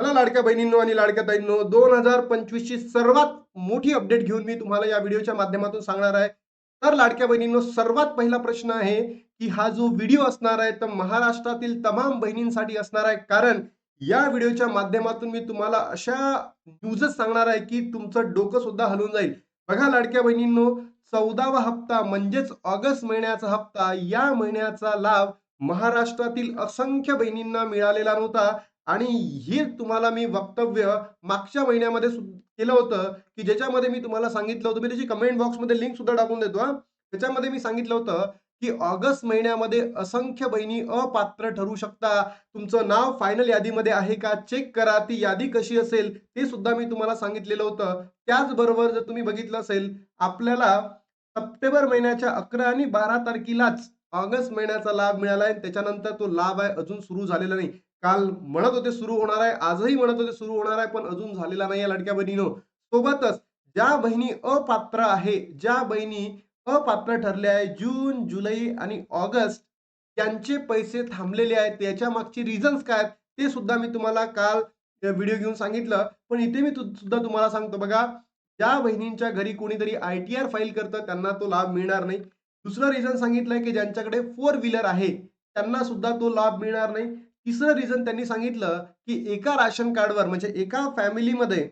मला लाडक्या बहिणींनो आणि लाडक्या ताईंनो दोन हजार पंचवीस ची सर्वात मोठी अपडेट घेऊन मी तुम्हाला या व्हिडिओच्या माध्यमातून सांगणार आहे. तर लाडक्या बहिणींनो सर्वात पहिला प्रश्न आहे की हा जो व्हिडिओ असणार आहे तर महाराष्ट्रातील तमाम बहिणींसाठी असणार आहे. कारण या व्हिडिओच्या माध्यमातून मी तुम्हाला अशा न्यूजच सांगणार आहे की तुमचं डोकं सुद्धा हलून जाईल. बघा लाडक्या बहिणींनो चौदावा हप्ता म्हणजेच ऑगस्ट महिन्याचा हप्ता या महिन्याचा लाभ महाराष्ट्रातील असंख्य बहिणींना मिळालेला नव्हता. आणि हे तुम्हाला मी वक्तव्य मागच्या महिन्यामध्ये केलं होतं की ज्याच्यामध्ये मी तुम्हाला सांगितलं होतं मी त्याची कमेंट बॉक्समध्ये लिंक सुद्धा टाकून देतो हा. त्याच्यामध्ये मी सांगितलं होतं की ऑगस्ट महिन्यामध्ये असंख्य बहिणी अपात्र ठरू शकता. तुमचं नाव फायनल यादीमध्ये आहे का? चेक करा ती यादी कशी असेल? ते सुद्धा मी तुम्हाला सांगितलेलं होतं. त्याचबरोबर जर तुम्ही बघितलं असेल आपल्याला सप्टेंबर महिन्याच्या अकरा आणि बारा तारखेलाच ऑगस्ट महिन्याचा लाभ मिळाला आहे त्याच्यानंतर तो लाभ आहे अजून सुरू झालेला नाही. काल म्हणत होते सुरू होणार आहे आजही म्हणत होते सुरू होणार आहे पण अजून झालेला नाही या लाडक्या बहिणीनो. सोबतच ज्या बहिणी अपात्र आहे ज्या बहिणी अपात्र ठरल्या आहे जून जुलै आणि ऑगस्ट त्यांचे पैसे थांबलेले आहेत. त्याच्या मागची रिझन्स काय आहेत ते सुद्धा मी तुम्हाला काल व्हिडिओ घेऊन सांगितलं. पण इथे मी सुद्धा तुम्हाला सांगतो बघा ज्या बहिणींच्या घरी कोणीतरी आय टी आर फाईल करतं त्यांना तो लाभ मिळणार नाही. दुसरं रिझन सांगितलंय की ज्यांच्याकडे फोर व्हीलर आहे त्यांना सुद्धा तो लाभ मिळणार नाही. तिसरं रिझन त्यांनी सांगितलं की एका राशन कार्डवर म्हणजे एका फॅमिलीमध्ये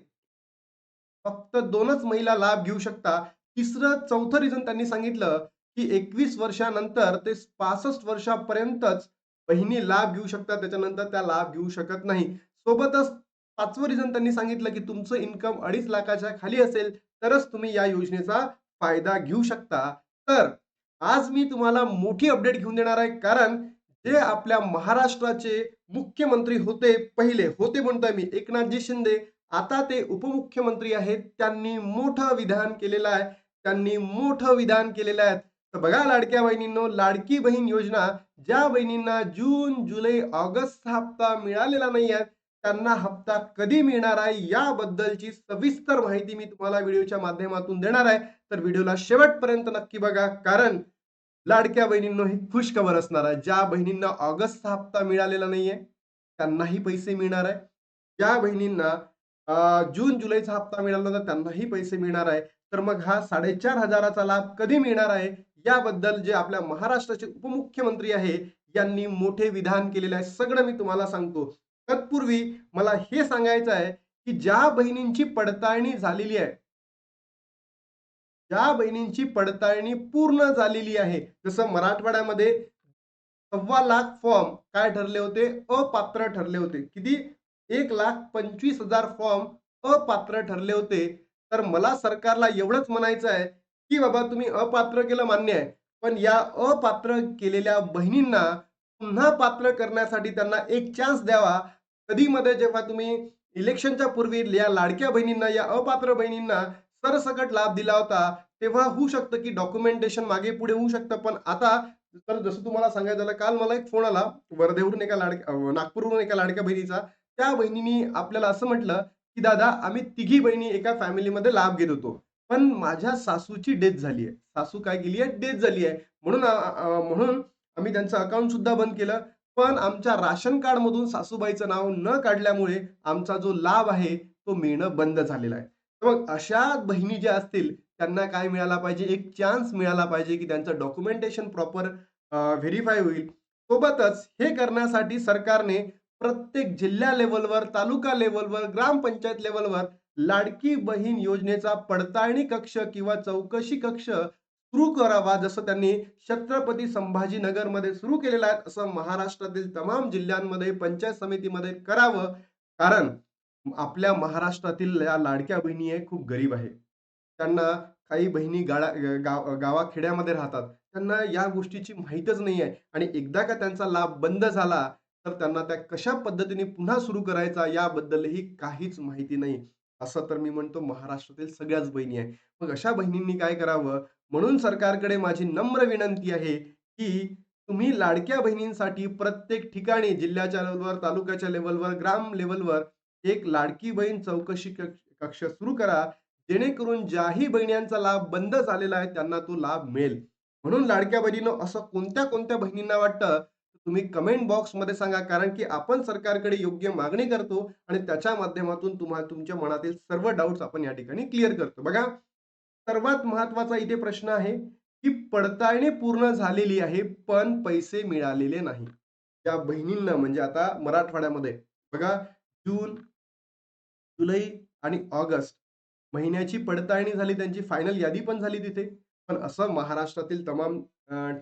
फक्त दोनच महिला लाभ घेऊ शकता. तिसरं चौथं रिझन त्यांनी सांगितलं की एकवीस वर्षानंतर ते पासष्ट वर्षापर्यंतच बहिणी लाभ घेऊ शकतात. त्याच्यानंतर त्या लाभ घेऊ शकत नाही. सोबतच पाचवं रिझन त्यांनी सांगितलं की तुमचं इन्कम अडीच लाखाच्या खाली असेल तरच तुम्ही या योजनेचा फायदा घेऊ शकता. तर आज मी तुम्हाला मोठी अपडेट घेऊन देणार आहे. कारण जे आपल्या महाराष्ट्राचे मुख्यमंत्री होते पहिले. होते म्हणतोय मी. एकनाथजी शिंदे. आता ते उपमुख्यमंत्री आहेत. त्यांनी मोठं विधान केलेलं आहे. त्यांनी मोठं विधान केलेलं आहे. तर बघा लाडक्या बहिणींनो लाडकी बहीण योजना ज्या बहिणींना जून जुलै ऑगस्ट हप्ता मिळालेला नाही आहे त्यांना हप्ता कधी मिळणार आहे याबद्दलची सविस्तर माहिती मी तुम्हाला व्हिडिओच्या माध्यमातून देणार आहे. तर व्हिडिओला शेवटपर्यंत नक्की बघा. कारण लाडक्या बहिणींनो हे खुश खबर असणार आहे. ज्या बहिणींना ऑगस्टचा हप्ता मिळालेला नाहीये त्यांनाही पैसे मिळणार आहे. ज्या बहिणींना जून जुलैचा हप्ता मिळाला होता त्यांनाही पैसे मिळणार आहे. तर मग हा साडेचार हजाराचा लाभ कधी मिळणार आहे? याबद्दल जे आपल्या महाराष्ट्राचे उपमुख्यमंत्री आहे यांनी मोठे विधान केलेले आहे. सगळं मी तुम्हाला सांगतो. तत्पूर्वी मला हे सांगायचं आहे की ज्या बहिणींची पडताळणी झालेली आहे ज्या बहिणींची पडताळणी पूर्ण झालेली आहे जसं मराठवाड्यामध्ये सव्वा लाख फॉर्म काय ठरले होते? अपात्र ठरले होते. किती? एक लाख पंचवीस हजार फॉर्म अपात्र ठरले होते. तर मला सरकारला एवढंच म्हणायचं आहे की बाबा तुम्ही अपात्र केलं मान्य आहे. पण या अपात्र केलेल्या बहिणींना पुन्हा पात्र करण्यासाठी त्यांना एक चान्स द्यावा. कधीमध्ये जेव्हा तुम्ही इलेक्शनच्या पूर्वी या लाडक्या बहिणींना या अपात्र बहिणींना सरसकट लाभ दिला होता तेव्हा होऊ शकतं की डॉक्युमेंटेशन मागे पुढे होऊ शकतं पण आता तर जसं तुम्हाला सांगायचं झालं काल मला एक फोन आला वर्धेवरून एका लाडक्या नागपूरवरून एका लाडक्या बहिणीचा. त्या बहिणीने आपल्याला असं म्हटलं की दादा आम्ही तिघी बहिणी एका फॅमिलीमध्ये लाभ घेत होतो पण माझ्या सासूची डेथ झाली आहे. सासू काय केली आहे? डेथ झाली आहे. म्हणून म्हणून आम्ही त्यांचं अकाउंट सुद्धा बंद केलं पण आमच्या राशन कार्ड मधून सासूबाईचं नाव न काढल्यामुळे आमचा जो लाभ आहे तो मिळणं बंद झालेला आहे. मग अशा बहिणी ज्या असतील त्यांना काय मिळाला पाहिजे? एक चान्स मिळाला पाहिजे की त्यांचं डॉक्युमेंटेशन प्रॉपर व्हेरीफाय होईल. सोबतच हे करण्यासाठी सरकारने प्रत्येक जिल्हा लेवलवर तालुका लेवलवर ग्रामपंचायत लेवलवर लाडकी बहीण योजनेचा पडताळणी कक्ष किंवा चौकशी कक्ष सुरू करावा जसं त्यांनी छत्रपती संभाजीनगरमध्ये सुरू केलेला आहे असं महाराष्ट्रातील तमाम जिल्ह्यांमध्ये पंचायत समितीमध्ये करावं. कारण आपल्या महाराष्ट्रातील या लाडक्या बहिणी आहे खूप गरीब आहे त्यांना काही बहिणी गाडा गाव गावाखेड्यामध्ये राहतात. त्यांना या गोष्टीची माहीतच नाही आहे. आणि एकदा का त्यांचा लाभ बंद झाला तर त्यांना त्या कशा पद्धतीने पुन्हा सुरू करायचा याबद्दलही काहीच माहिती नाही. असं तर मी म्हणतो महाराष्ट्रातील सगळ्याच बहिणी आहे मग अशा बहिणींनी काय करावं? म्हणून सरकारकडे माझी नम्र विनंती आहे की तुम्ही लाडक्या बहिणींसाठी प्रत्येक ठिकाणी जिल्ह्याच्या लेवलवर तालुक्याच्या लेवलवर ग्राम लेवलवर एक लाडकी बहीण चौकशी कक्ष सुरू करा. जेणेकरून ज्याही बहिण्यांचा लाभ बंद झालेला आहे त्यांना तो लाभ मिळेल. म्हणून लाडक्या बहिणीनं असं कोणत्या कोणत्या बहिणींना वाटतं? तुम्ही कमेंट बॉक्समध्ये सांगा. कारण की आपण सरकारकडे योग्य मागणी करतो आणि त्याच्या माध्यमातून तुम्हाला तुमच्या मनातील सर्व डाऊट्स आपण या ठिकाणी क्लिअर करतो. बघा सर्वात महत्त्वाचा इथे प्रश्न आहे की पडताळणी पूर्ण झालेली आहे पण पैसे मिळालेले नाही. त्या बहिणींना म्हणजे आता मराठवाड्यामध्ये बघा जून जुलै आणि ऑगस्ट महिन्याची पडताळणी झाली त्यांची फायनल यादी पण झाली तिथे. पण असं महाराष्ट्रातील तमाम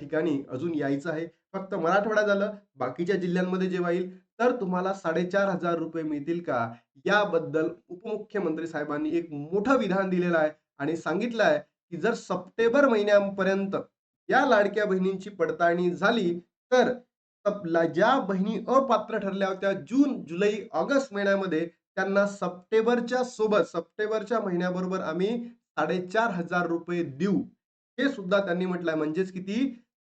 ठिकाणी अजून यायचं आहे. फक्त मराठवाडा झालं बाकीच्या जिल्ह्यांमध्ये जेव्हा येईल तर तुम्हाला साडेचार हजार रुपये मिळतील का? याबद्दल उपमुख्यमंत्री साहेबांनी एक मोठं विधान दिलेलं आहे आणि सांगितलं आहे की जर सप्टेंबर महिन्यापर्यंत या लाडक्या बहिणींची पडताळणी झाली तर ज्या बहिणी अपात्र ठरल्या होत्या जून जुलै ऑगस्ट महिन्यामध्ये त्यांना सप्टेंबरच्या सोबत सप्टेंबरच्या महिन्याबरोबर आम्ही साडेचार हजार रुपये देऊ. हे सुद्धा त्यांनी म्हटलंय म्हणजेच किती?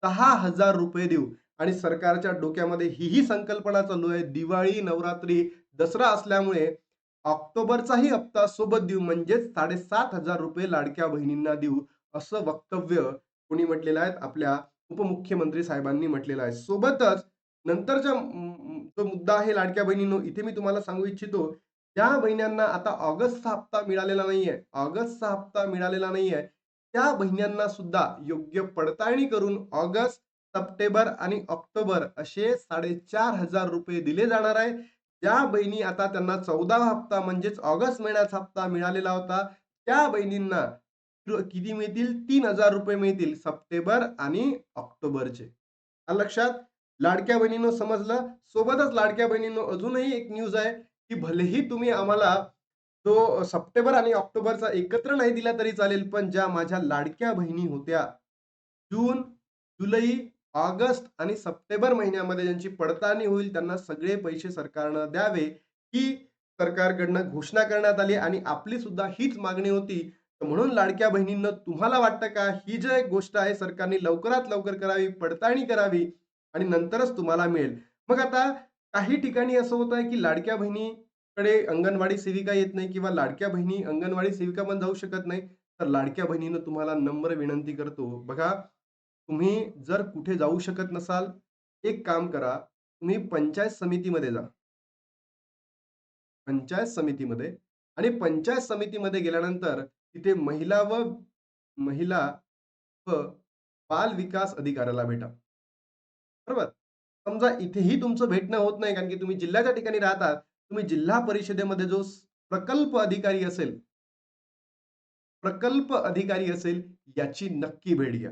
सहा हजार रुपये देऊ. आणि सरकारच्या डोक्यामध्ये हीही संकल्पना चालू आहे दिवाळी नवरात्री दसरा असल्यामुळे ऑक्टोबरचाही हप्ता सोबत देऊ म्हणजेच साडेसात हजार रुपये लाडक्या बहिणींना देऊ असं वक्तव्य कोणी म्हटलेलं आहे आपल्या उपमुख्यमंत्री साहेबांनी म्हटलेलं आहे. सोबतच नंतरचा जो मुद्दा आहे लाडक्या बहिणींनो इथे मी तुम्हाला सांगू इच्छितो ज्या बहिण्यांना आता ऑगस्टचा हप्ता मिळालेला नाहीये ऑगस्टचा हप्ता मिळालेला नाहीये त्या बहिण्यांना सुद्धा योग्य पडताळणी करून ऑगस्ट सप्टेंबर आणि ऑक्टोबर असे साडेचार हजार रुपये दिले जाणार आहे. ज्या बहिणी आता त्यांना चौदावा हप्ता म्हणजेच ऑगस्ट महिन्याचा हप्ता मिळालेला होता त्या बहिणींना किती मिळतील? तीन हजार रुपये मिळतील सप्टेंबर आणि ऑक्टोबरचे. लक्षात लाडक्या बहिणीनं समजलं? सोबतच लाडक्या बहिणीनं अजूनही एक न्यूज आहे. की भलेही तुम्ही आम्हाला तो सप्टेंबर आणि ऑक्टोबरचा एकत्र नाही दिला तरी चालेल पण ज्या माझ्या लाडक्या बहिणी होत्या जून जुलै ऑगस्ट आणि सप्टेंबर महिन्यामध्ये ज्यांची पडताळणी होईल त्यांना सगळे पैसे सरकारनं द्यावे ही सरकारकडनं घोषणा करण्यात आली आणि आपली सुद्धा हीच मागणी होती. तर म्हणून लाडक्या बहिणींना तुम्हाला वाटतं का? ही जी एक गोष्ट आहे सरकारने लवकरात लवकर करावी पडताळणी करावी आणि नंतरच तुम्हाला मिळेल. मग आता काही ठिकाणी असं होत आहे की लाडक्या बहिणीकडे अंगणवाडी सेविका येत नाही किंवा लाडक्या बहिणी अंगणवाडी सेविका पण जाऊ शकत नाही तर लाडक्या बहिणीनं तुम्हाला नम्र विनंती करतो. बघा तुम्ही जर कुठे जाऊ शकत नसाल एक काम करा तुम्ही पंचायत समितीमध्ये जा. पंचायत समितीमध्ये आणि पंचायत समितीमध्ये गेल्यानंतर तिथे महिला व महिला व बाल विकास अधिकाऱ्याला भेटा. बरोबर? समजा इथेही तुमचं भेटणं होत नाही कारण की तुम्ही जिल्ह्याच्या ठिकाणी राहतात तुम्ही जिल्हा परिषदेमध्ये जो प्रकल्प अधिकारी असेल प्रकल्प अधिकारी असेल याची नक्की भेट घ्या.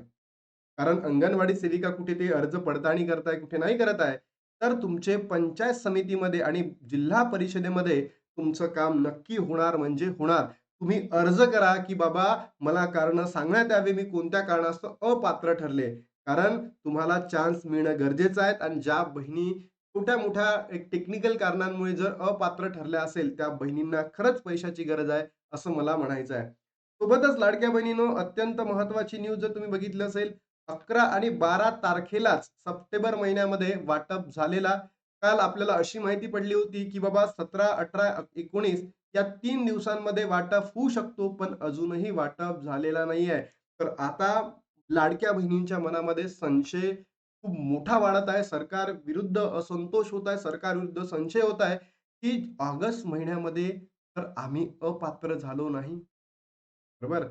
कारण अंगणवाडी सेविका कुठे ते अर्ज पडताळणी करताय कुठे नाही करत आहे तर तुमचे पंचायत समितीमध्ये आणि जिल्हा परिषदेमध्ये तुमचं काम नक्की होणार म्हणजे होणार. तुम्ही अर्ज करा की बाबा मला कारण सांगण्यात यावे मी कोणत्या कारणास्तव अपात्र ठरले. कारण तुम्हाला चान्स मिळणं गरजेचं आहे आणि ज्या बहिणी छोट्या मोठ्या एक टेक्निकल कारणांमुळे जर अपात्र ठरल्या असेल त्या बहिणींना खरंच पैशाची गरज आहे असं मला म्हणायचं आहे. सोबतच लाडक्या बहिणीनो अत्यंत महत्वाची न्यूज जर तुम्ही बघितलं असेल अकरा आणि बारा तारखेलाच सप्टेंबर महिन्यामध्ये वाटप झालेला. काल आपल्याला अशी माहिती पडली होती की बाबा सतरा अठरा एकोणीस या तीन दिवसांमध्ये वाटप होऊ शकतो पण अजूनही वाटप झालेला नाही आहे तर आता लाडक्या बहिणींच्या मनामध्ये संशय खूप मोठा वाढत आहे. सरकार विरुद्ध असंतोष होत आहे. सरकार विरुद्ध संशय होत आहे. की ऑगस्ट महिन्यामध्ये तर आम्ही अपात्र झालो नाही. बरोबर?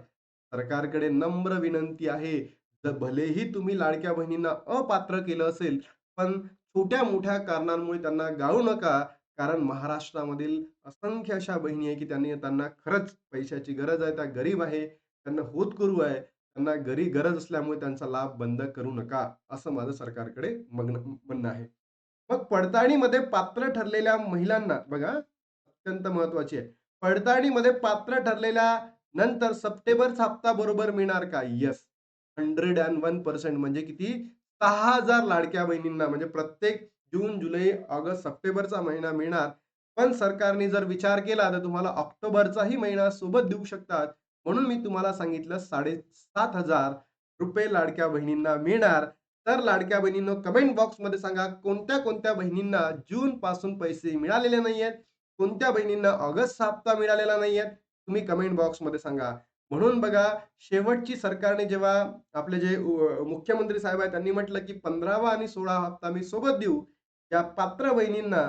सरकारकडे नम्र विनंती आहे. जर भलेही तुम्ही लाडक्या बहिणींना अपात्र केलं असेल पण छोट्या मोठ्या कारणांमुळे त्यांना गाळू नका. कारण महाराष्ट्रामधील असंख्य अशा बहिणी आहे की त्यांनी त्यांना खरंच पैशाची गरज आहे. त्या गरीब आहे. त्यांना होत करू आहे. त्यांना घरी गरज असल्यामुळे त्यांचा लाभ बंद करू नका असं माझं सरकारकडे म्हणणं आहे. मग पडताळणीमध्ये पात्र ठरलेल्या महिलांना बघा अत्यंत महत्वाची आहे. पडताळणीमध्ये पात्र ठरलेल्या नंतर सप्टेंबरचा हप्ता बरोबर मिळणार का? Yes hundred and one percent म्हणजे किती? सहा हजार लाडक्या बहिणींना म्हणजे प्रत्येक जून जुलै ऑगस्ट सप्टेंबरचा महिना मिळणार. पण सरकारने जर विचार केला तर तुम्हाला ऑक्टोबरचाही महिना सोबत देऊ शकतात. म्हणून मी तुम्हाला सांगितलं साडेसात हजार रुपये लाडक्या बहिणींना मिळणार. तर लाडक्या बहिणींनो कमेंट बॉक्समध्ये सांगा कोणत्या कोणत्या बहिणींना जून पासून पैसे मिळालेले नाही आहेत कोणत्या बहिणींना ऑगस्ट हप्ता मिळालेला नाही आहेत तुम्ही कमेंट बॉक्समध्ये सांगा. म्हणून बघा शेवटची सरकारने जेव्हा आपले जे मुख्यमंत्री साहेब आहेत त्यांनी म्हटलं की पंधरावा आणि सोळा हप्ता मी सोबत देऊ. या पात्र बहिणींना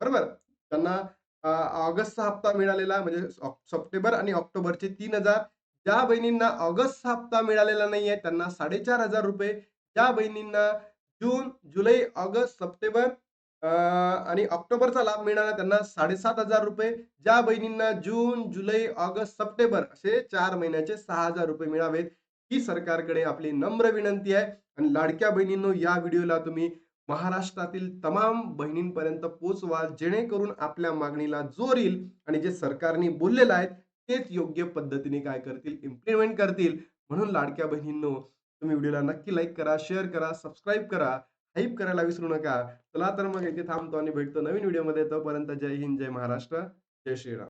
बरोबर? त्यांना ऑगस्टचा हप्ता मिळालेला म्हणजे सप्टेंबर आणि ऑक्टोबरचे तीन हजार. ज्या बहिणींना ऑगस्टचा हप्ता मिळालेला नाहीये त्यांना साडेचार हजार रुपये. ज्या बहिणींना जून जुलै ऑगस्ट सप्टेंबर आणि ऑक्टोबरचा लाभ मिळाला त्यांना साडेसात हजार रुपये. ज्या बहिणींना जून जुलै ऑगस्ट सप्टेंबर असे चार महिन्याचे सहा हजार रुपये मिळावेत ही सरकारकडे आपली नम्र विनंती आहे. आणि लाडक्या बहिणींनो या व्हिडिओला तुम्ही महाराष्ट्रातील तमाम बहिणींपर्यंत पोचवा जेणेकरून आपल्या मागणीला जोर येईल आणि जे सरकारने बोललेलं आहे तेच योग्य पद्धतीने काय करतील इम्प्लिमेंट करतील. म्हणून लाडक्या बहिणींनो तुम्ही व्हिडिओला नक्की लाईक करा शेअर करा सबस्क्राईब करा हाईप करायला विसरू नका. चला तर मग इथे थांबतो आणि भेटतो नवीन व्हिडिओमध्ये. तोपर्यंत जय हिंद जय महाराष्ट्र जय श्रीराम.